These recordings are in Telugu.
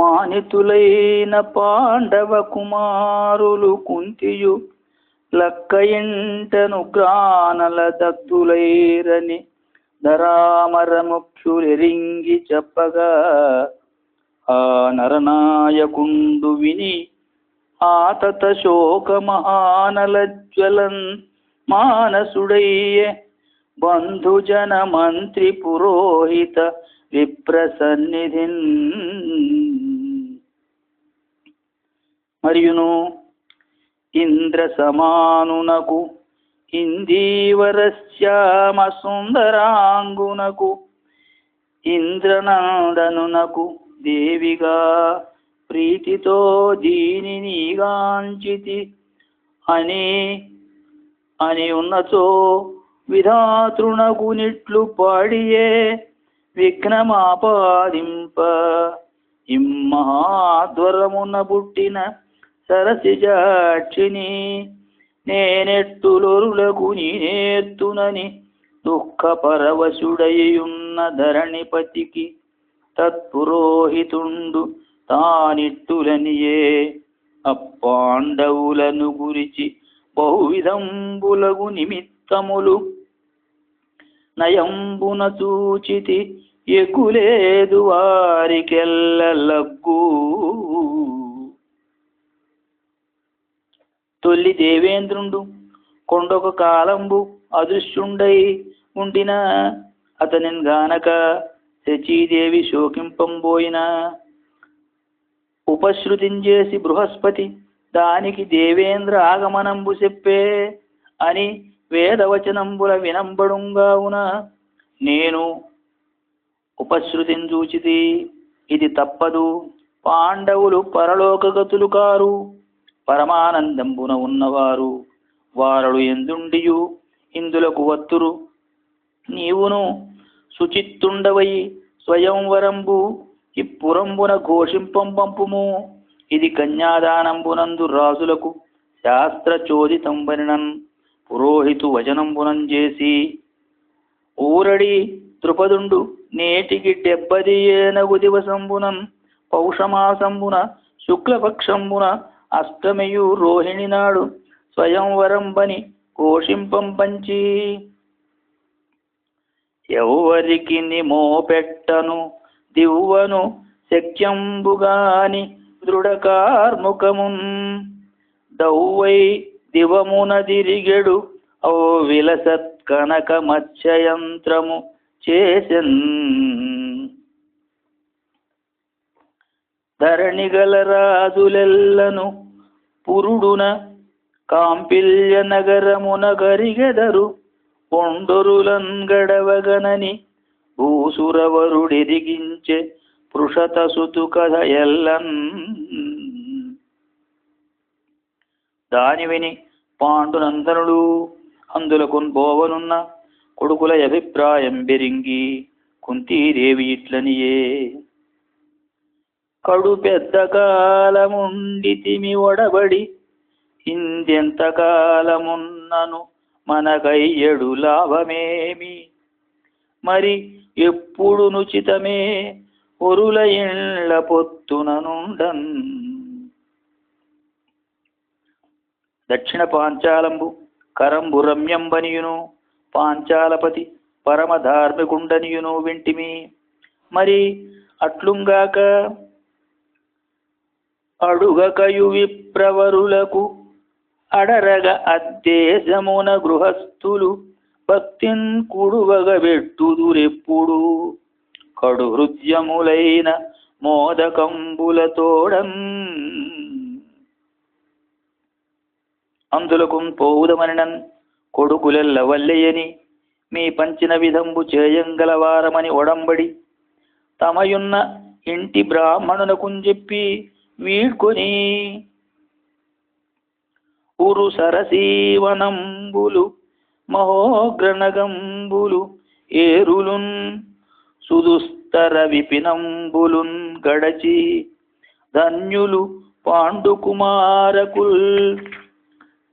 మానితులైన పాండవ కుమారులు కుంతియు లక్క ఇంటను గ్రానల దగ్ధులైరని ధరామర ముఖ్యులెరింగి చెప్పగా ఆ నరనాయకుండు విని ఆతత శోక మహానలజ్వలన్ మానసుడయ్యే బంధుజన మంత్రి పురోహిత విప్రసన్నిధిన్ మరియును ఇంద్ర సమానునకు ఇందీవరశ్యామ సుందరాంగునకు ఇంద్రనందనునకు దేవిగా ప్రీతితో దీనిని గాంచితి. అని అని ఉన్నచో విధాతృణకు నిట్లు పాడియే విఘ్నమాపాదింప. ఇమ్మహాద్వరమున పుట్టిన సరసిజాక్షిని నేనెట్టులొరులకు నేనేర్తునని దుఃఖ పరవశుడయ్యున్న ధరణిపతికి తత్పురోహితుండు తానిట్టులనియే. అప్పాండవులను గురిచి బహువిధంబులగు నిమిత్తములు నయంబున సూచితి ఎగులేదు వారికెల్ల లగ్గు. తొల్లి దేవేంద్రుండు. కొండొక కాలంబు అదృశ్యుండై ఉండిన అతనిని గానక శచీదేవి శోకింపంబోయిన. ఉపశ్రుతించేసి బృహస్పతి దానికి దేవేంద్ర ఆగమనంబు చెప్పే అని వేదవచనంబుల వినంబడుంగావున నేను ఉపశ్రుతిని చూచితి ఇది తప్పదు. పాండవులు పరలోకగతులు కారు. పరమానందంబున ఉన్నవారు. వారడు ఎందుండియు? ఇందులకు వత్తురు. నీవును శుచిత్తుండవై స్వయంవరంబు. ఇప్పురంబున ఘోషింపం పంపుము. ఇది కన్యాదానంబునందు రాజులకు శాస్త్రచోదితంబనినన్. పురోహితు వచనంబునం చేసి ఊరడి ద్రుపదుండు నేటికి డెబ్బది ఏనగు దివసంబునన్. పౌషమాసంబున శుక్లపక్షంబున అష్టమియు రోహిణి నాడు స్వయంవరంబని ఘోషింపం పంచి. ఎవరికి నిమోపెట్టను దివ్వను శక్యంబుగాని దృఢకార్ముఖమున్ దౌవై దివమున దిరిగెడు ఓ విలసత్ కనక మత్స్యయంత్రము చేసన్. ధరణిగల రాజులెల్లను పురుడున కాంపిల్య నగరమున గరిగెదరు. పొండొరులన్ గడవగనని భూసురవరుడెదిగించే పృషత సుతు కథ ఎల్లన్ దాని విని పాండునందనుడు అందులకున్ పోవనున్న కొడుకుల అభిప్రాయం బెరింగి కుంతీదేవి ఇట్లనియే. కడు పెద్ద కాలముండితిమి ఒడబడి ఇందెంత కాలమున్నను మనకయ్యడు లాభమేమి? మరి ఎప్పుడు నుచితమే ఒరుల ఇండ్ల పొత్తుననుండన్ దక్షిణ పాంచాలంబు కరంబు రమ్యంబనియును పాంచాలపతి పరమ ధార్మికుండనియును వింటిమి. మరి అట్లుంగాక అడుగకయు విప్రవరులకు అడరగ అద్దేశమున గృహస్థులు భక్తిన్ కుడువగబెట్టుదురెప్పుడు కడు హృద్యములైన మోదకంబులతోడం అందులకు పోవుదమనినన్ కొడుకులెల్లవల్లెయని మీ పంచిన విధంబు చేయంగలవారమని ఒడంబడి తమయున్న ఇంటి బ్రాహ్మణునకు చెప్పి వీడ్కొని. ఉరు సరసీవనంబులు మహోగ్రణగంబులు ఏరులున్ సుదుస్తర విపినంబులున్ గడచి ధన్యులు పాండుకుమారకుల్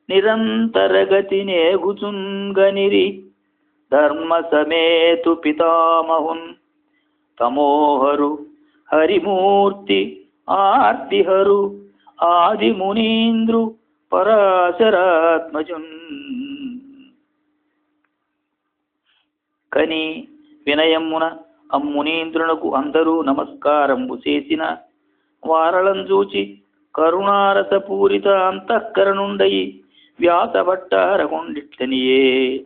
నిరంతరగతి నేగుచుంగనిరి ధర్మ సమేతు పితామహున్ తమోహరు హరిమూర్తి ఆర్తిహరు ఆది మునీంద్రు పరాశరాత్మజున్. కని వినయమున అమ్మునీంద్రునకు అందరూ నమస్కారంబు చేసిన వారలం చూచి కరుణారసపూరిత అంతఃకరణుండయి వ్యాసభట్టారకుండిట్లనియే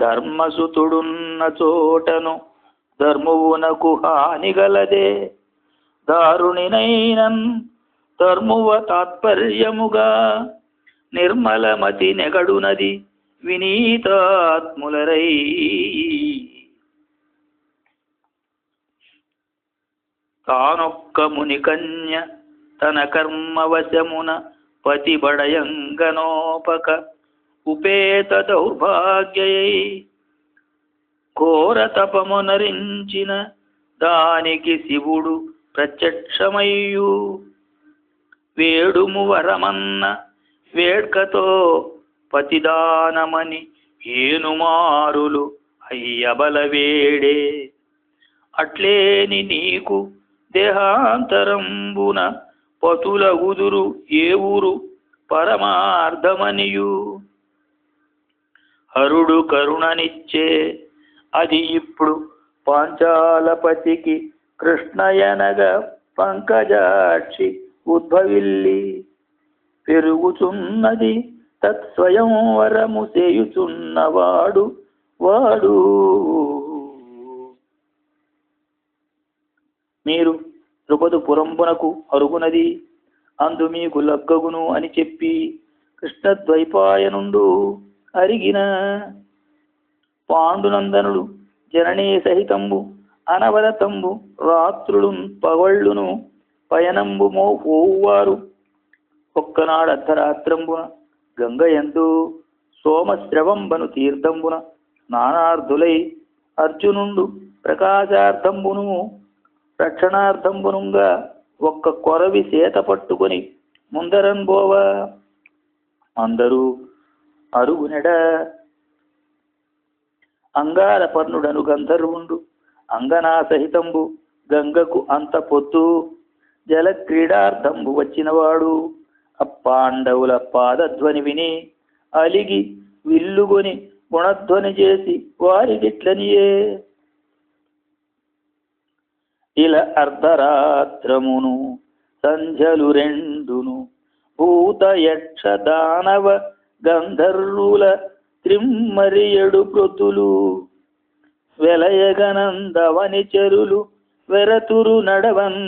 ధర్మసుతుడున్న చోటను ధర్మువునకు హానిగలదే. దారుణినైనన్ ధర్మువ తాత్పర్యముగా నిర్మలమతి నెగడునది వినీతాత్ములరై. తానొక్క మునికన్య తన కర్మవశమున పతిబడయంగనోపక ఉపేత దౌర్భాగ్యయై ఘోర తపమునరించిన దానికి శివుడు ప్రత్యక్షమయ్యు. వేడుము వరమన్న వేడ్కతో పతిదానమని ఏనుమారులు అయ్యబల వేడే. అట్లేని నీకు దేహాంతరంబున పతుల ఉదురు ఏ ఊరు పరమార్థమనియు. హరుడు కరుణనిచ్చే అది ఇప్పుడు పాంచాలపతికి కృష్ణయనగ పంకజాక్షి ఉద్భవిల్లి పెరుగుచున్నది తత్స్వయం వరము చేయుచున్నవాడు వాడు. మీరు ద్రుపదు పురంబునకు అరుగునది అందు మీకు లగ్గగును అని చెప్పి కృష్ణద్వైపాయనుండు అరిగిన పాండునందనుడు జననీ సహితంబు అనవరతంబు రాత్రులు పగళ్ళును పయనంబుమో ఓవ్వారు ఓవారు ఒక్కనాడు అర్ధరాత్రంబున గంగ ఎందు సోమశ్రవంబను తీర్థంబున స్నానార్థులై అర్జునుండు ప్రకాశార్థంబును రక్షణార్థంబునుగా ఒక్క కొరవి సేత పట్టుకొని ముందరన్ బోవా అందరూ అరుగునెడ అంగారపర్ణుడను గంధర్వుండు అంగనా సహితంబు గంగకు అంత పొత్తు జల క్రీడార్థంబు వచ్చినవాడు. అప్పాండవుల పాదధ్వని విని అలిగి విల్లుగొని గుణధ్వని చేసి వారిదిట్లనియే. ఇలా అర్ధరాత్రమును సంధ్యలు రెండును భూత యక్ష దానవ గంధర్వుల త్రిమ్మరియడు ప్రొతులు వెలయగనందవని చెరులు వెరతురు నడవన్